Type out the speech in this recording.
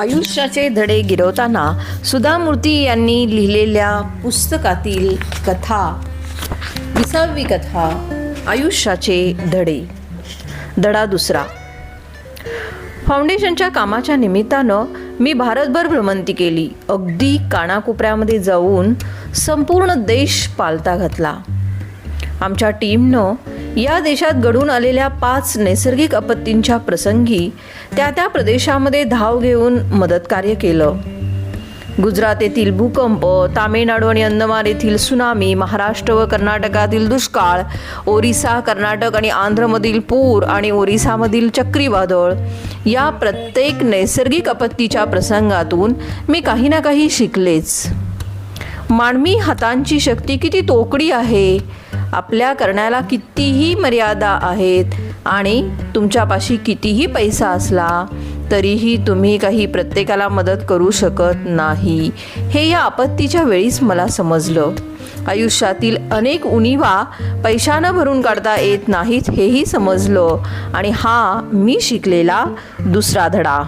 आयुष्याचे धडे गिरवताना सुधा मूर्ती यांनी लिहिलेल्या पुस्तकातील कथा विसावी कथा आयुष्याचे धडे. धडा दुसरा. फाउंडेशनच्या कामाच्या निमित्तानं मी भारतभर भ्रमंती केली. अगदी कानाकोपऱ्यामध्ये जाऊन संपूर्ण देश पालता घातला. आमच्या टीमनं या देशात घडून आलेल्या पाच नैसर्गिक आपत्तींच्या प्रसंगी त्या त्या प्रदेशामध्ये धाव घेऊन मदत कार्य केलं. गुजरात येथील भूकंप तामिळनाडू आणि अंदमान येथील सुनामी महाराष्ट्र व कर्नाटकातील दुष्काळ ओरिसा कर्नाटक आणि आंध्रमधील पूर आणि ओरिसामधील चक्रीवादळ या प्रत्येक नैसर्गिक आपत्तीच्या प्रसंगातून मी काही ना काही शिकलेच. मानवी हातांची शक्ती किती तोकडी आहे? आपल्या करण्याला कितीही मर्यादा आहेत आणि तुमच्यापाशी कितीही पैसा असला तरीही तुम्ही काही प्रत्येकाला मदत करू शकत नाही. हे या आपत्तीच्या वेळीच मला समजलं. आयुष्यातील अनेक उणीवा पैशानं भरून काढता येत नाहीत हेही समजलं. आणि हा मी शिकलेला दुसरा धडा.